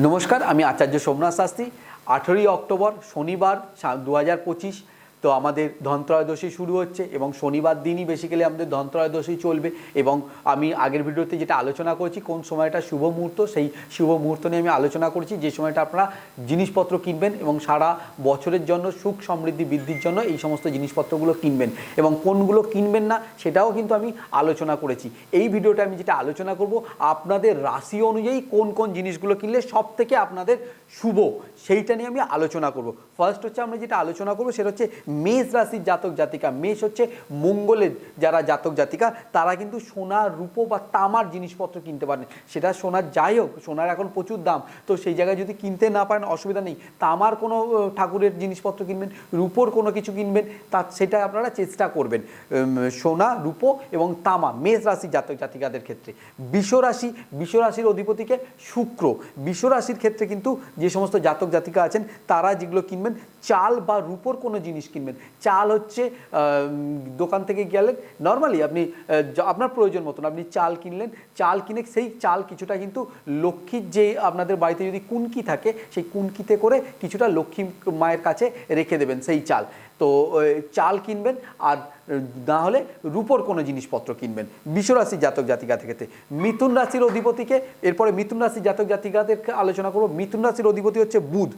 নমস্কার আমি আচার্য সোমনাথ শাস্ত্রী। আঠেরোই অক্টোবর শনিবার দু হাজার পঁচিশ তো আমাদের ধনত্রয়োদশী শুরু হচ্ছে এবং শনিবার দিনই বেসিক্যালি আমাদের ধনত্রয়োদশী চলবে এবং আমি আগের ভিডিওতে যেটা আলোচনা করেছি কোন সময়টা শুভ মুহূর্ত, সেই শুভ মুহূর্ত নিয়ে আমি আলোচনা করেছি। যে সময়টা আপনারা জিনিসপত্র কিনবেন এবং সারা বছরের জন্য সুখ সমৃদ্ধি বৃদ্ধির জন্য এই সমস্ত জিনিসপত্রগুলো কিনবেন এবং কোনগুলো কিনবেন না সেটাও কিন্তু আমি আলোচনা করেছি। এই ভিডিওটা আমি যেটা আলোচনা করব, আপনাদের রাশি অনুযায়ী কোন কোন জিনিসগুলো কিনলে সব থেকে আপনাদের শুভ, সেইটা নিয়ে আমি আলোচনা করব। ফার্স্ট হচ্ছে আমরা যেটা আলোচনা করব, সেটা হচ্ছে মেষ রাশির জাতক জাতিকা, মেষ হচ্ছে মঙ্গলের যারা জাতক জাতিকা, তারা কিন্তু সোনা, রূপো বা তামার জিনিসপত্র কিনতে পারেন। সেটা সোনার যাই হোক, সোনার এখন প্রচুর দাম। তো সেই জায়গায় যদি কিনতে না পারেন, অসুবিধা নেই। তামার কোনো ঠাকুরের জিনিসপত্র কিনবেন, রূপোর কোনো কিছু কিনবেন, তা সেটা আপনারা চেষ্টা করবেন। সোনা, রূপো এবং তামা, মেষ রাশির জাতক জাতিকাদের ক্ষেত্রে। বিশ্বরাশি রাশি, বিষ রাশির অধিপতিকে শুক্র। বিষ রাশির ক্ষেত্রে কিন্তু যে সমস্ত জাতক জাতিকা আছেন, তারা যেগুলো কিনবেন, চাল বা রূপোর কোনো জিনিস কিনবেন। চাল হচ্ছে দোকান থেকে গেলেন নর্মালি আপনি আপনার প্রয়োজন মতন আপনি চাল কিনলেন। চাল কিনে সেই চাল কিছুটা কিন্তু লক্ষ্মীর যে আপনাদের বাড়িতে যদি কুনকি থাকে, সেই কুনকিতে করে কিছুটা লক্ষ্মী মায়ের কাছে রেখে দেবেন সেই চাল। তো চাল কিনবেন আর না হলে রূপোর কোনো জিনিসপত্র কিনবেন। বিশ্বরাশির জাতক জাতিকা থেকে মিথুন রাশির অধিপতিকে, এরপরে মিথুন রাশির জাতক জাতিকাদের আলোচনা করব। মিথুন রাশির অধিপতি হচ্ছে বুধ।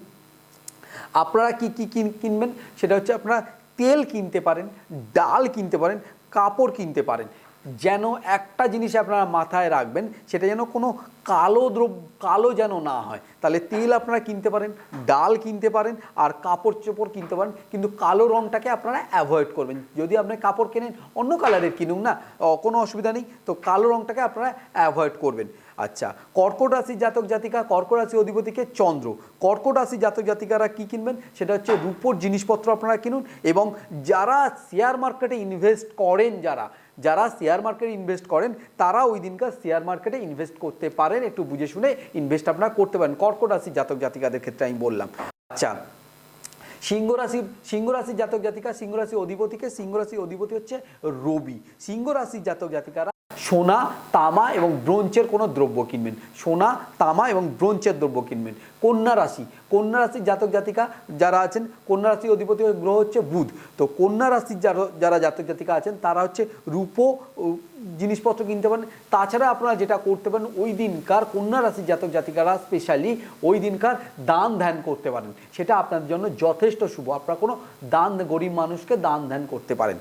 আপনারা কি কি কিন- কিনবেন? সেটা হচ্ছে আপনারা তেল কিনতে পারেন, ডাল কিনতে পারেন, কাপড় কিনতে পারেন। যেন একটা জিনিস আপনারা মাথায় রাখবেন, সেটা যেন কোনো কালো দ্রব্য কালো যেন না হয়। তাহলে তেল আপনারা কিনতে পারেন, ডাল কিনতে পারেন, আর কাপড় চোপড় কিনতে পারেন, কিন্তু কালো রঙটাকে আপনারা অ্যাভয়েড করবেন। যদি আপনি কাপড় কেনেন, অন্য কালারের কিনুন না কোনো অসুবিধা নেই, তো কালো রঙটাকে আপনারা অ্যাভয়েড করবেন। আচ্ছা কর্কট রাশির জাতক জাতিকা, কর্কট রাশি অধিপতিকে চন্দ্র। কর্কট রাশির জাতক জাতিকারা কি কিনবেন? সেটা হচ্ছে রূপোর জিনিসপত্র আপনারা কিনুন এবং যারা শেয়ার মার্কেটে ইনভেস্ট করেন যারা যারা শেয়ার মার্কেটে ইনভেস্ট করেন, তারা ওই দিনকার শেয়ার মার্কেটে ইনভেস্ট করতে পারেন। একটু বুঝে শুনে ইনভেস্ট আপনারা করতে পারেন। কর্কট রাশির জাতক জাতিকাদের ক্ষেত্রে আমি বললাম। আচ্ছা সিংহ রাশির সিংহ রাশির জাতক জাতিকা, সিংহ অধিপতিকে, সিংহ রাশির অধিপতি হচ্ছে রবি। সিংহ রাশির জাতক জাতিকারা সোনা, তামা এবং ব্রোঞ্চের কোনো দ্রব্য কিনবেন। সোনা, তামা এবং ব্রোঞ্চের দ্রব্য কিনবেন। কন্যা রাশি, কন্যা রাশির জাতক জাতিকা যারা আছেন, কন্যা রাশির অধিপতি গ্রহ হচ্ছে বুধ। তো কন্যা রাশির যারা যারা জাতক জাতিকা আছেন, তারা হচ্ছে রূপো জিনিসপত্র কিনতে পারেন। তাছাড়া আপনারা যেটা করতে পারেন, ওই দিনকার কন্যা রাশির জাতক জাতিকারা স্পেশালি ওই দিনকার দান ধ্যান করতে পারেন। সেটা আপনাদের জন্য যথেষ্ট শুভ। আপনারা কোনো দান, গরিব মানুষকে দান ধ্যান করতে পারেন।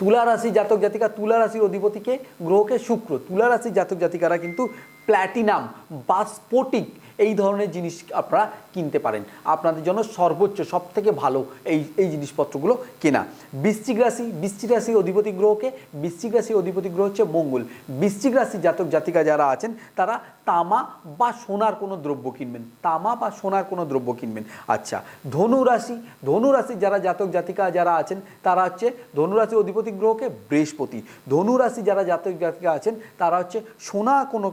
তুলা রাশি জাতক জাতিকা তুলা রাশির অধিপতিকে গ্রহকে শুক্র তুলা রাশির জাতক জাতিকারা কিন্তু প্ল্যাটিনাম বা স্ফটিক, এই ধরনের জিনিস আপনারা কিনতে পারেন। আপনাদের জন্য সর্বোচ্চ সব থেকে ভালো এই এই জিনিসপত্রগুলো কেনা। বৃশ্চিক রাশি, বৃশ্চিক রাশির অধিপতি গ্রহকে, বৃশ্চিক রাশির অধিপতি গ্রহ হচ্ছে মঙ্গল। বৃশ্চিক রাশির জাতক, জাতিকা যারা আছেন, তারা তামা বা সোনার কোনো দ্রব্য কিনবেন। তামা বা সোনার কোনো দ্রব্য কিনবেন। আচ্ছা ধনু রাশি, ধনু রাশির যারা জাতক, জাতিকা যারা আছেন, তারা হচ্ছে ধনু রাশির অধিপতি গ্রহকে বৃহস্পতি। ধনু রাশি যারা জাতক, জাতিকা আছেন, তারা হচ্ছে সোনা কোনো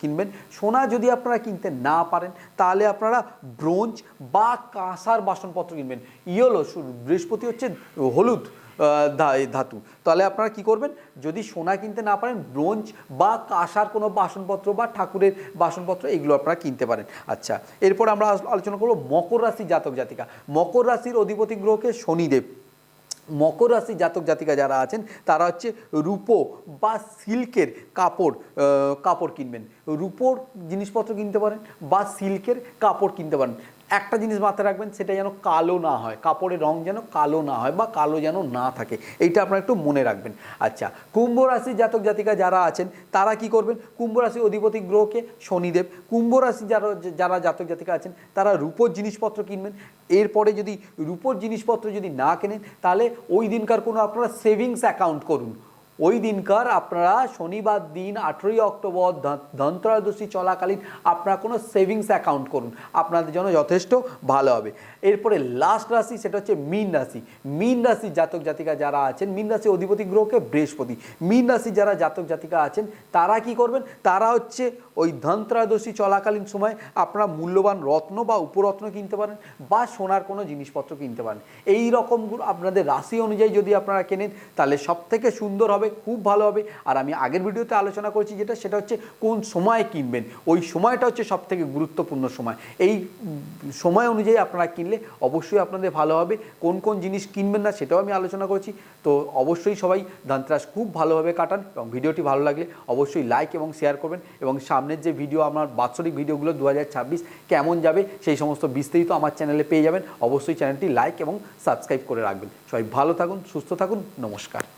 কিনবেন। সোনা যদি আপনারা কিনতে না পারেন, তাহলে আপনারা ব্রোঞ্জ বা কাঁসার বাসনপত্র কিনবেন। ইয়েলো বৃহস্পতি হচ্ছে হলুদ ধাতু। তাহলে আপনারা কি করবেন? যদি সোনা কিনতে না পারেন, ব্রোঞ্জ বা কাঁসার কোনো বাসনপত্র বা ঠাকুরের বাসনপত্র, এগুলো আপনারা কিনতে পারেন। আচ্ছা এরপর আমরা আলোচনা করব মকর রাশির জাতক জাতিকা। মকর রাশির অধিপতি গ্রহকে শনিদেব। মকর রাশি জাতক জাতিকা যারা আছেন, তারা হচ্ছে রূপো বা সিল্কের কাপড় কাপড় কিনবেন। রূপোর জিনিসপত্র কিনতে পারেন বা সিল্কের কাপড় কিনতে পারেন। একটা জিনিস মাথায় রাখবেন, সেটা যেন কালো না হয়। কাপড়ের রং যেন কালো না হয় বা কালো যেন না থাকে। এইটা আপনারা একটু মনে রাখবেন। আচ্ছা কুম্ভ রাশি জাতক জাতিকা যারা আছেন, তারা কি করবেন? কুম্ভ রাশির অধিপতি গ্রহকে শনিদেব কুম্ভ রাশি যারা যারা জাতক জাতিকা আছেন, তারা রূপোর জিনিসপত্র কিনবেন। এরপরে যদি রূপোর জিনিসপত্র যদি না কেনেন, তাহলে ওই দিনকার কোনো আপনারা সেভিংস অ্যাকাউন্ট করুন। ওই দিনকার আপনারা শনিবার দিন আঠেরোই অক্টোবর ধন- ধনত্রয়োদশী চলাকালীন আপনারা কোনো সেভিংস অ্যাকাউন্ট করুন। আপনাদের জন্য যথেষ্ট ভালো হবে। এরপরে লাস্ট রাশি সেটা হচ্ছে মীন রাশি। মীন রাশি জাতক জাতিকা যারা আছেন, মীন রাশি অধিপতি গ্রহকে বৃহস্পতি। মীন রাশি যারা জাতক জাতিকা আছেন, তারা কি করবেন? তারা হচ্ছে ওই ধনত্রয়োদশী চলাকালীন সময় আপনারা মূল্যবান রত্ন বা উপরত্ন কিনতে পারেন বা সোনার কোনো জিনিসপত্র কিনতে পারেন। এই রকমগুলো আপনাদের রাশি অনুযায়ী যদি আপনারা কেনেন, তাহলে সব থেকে সুন্দর হবে হবে খুব ভালো হবে। আর আমি আগের ভিডিওতে আলোচনা করেছি যেটা, সেটা হচ্ছে কোন সময় কিনবেন। ওই সময়টা হচ্ছে সব থেকে গুরুত্বপূর্ণ সময়। এই সময় অনুযায়ী আপনারা কিনলে অবশ্যই আপনাদের ভালো হবে। কোন কোন জিনিস কিনবেন না সেটাও আমি আলোচনা করেছি। তো অবশ্যই সবাই ধনতেরাস খুব ভালোভাবে কাটান এবং ভিডিওটি ভালো লাগলে অবশ্যই লাইক এবং শেয়ার করবেন এবং সামনের যে ভিডিও আমার বাৎসরিক ভিডিওগুলো দু হাজার ছাব্বিশ কেমন যাবে, সেই সমস্ত বিস্তারিত আমার চ্যানেলে পেয়ে যাবেন। অবশ্যই চ্যানেলটি লাইক এবং সাবস্ক্রাইব করে রাখবেন। সবাই ভালো থাকুন, সুস্থ থাকুন, নমস্কার।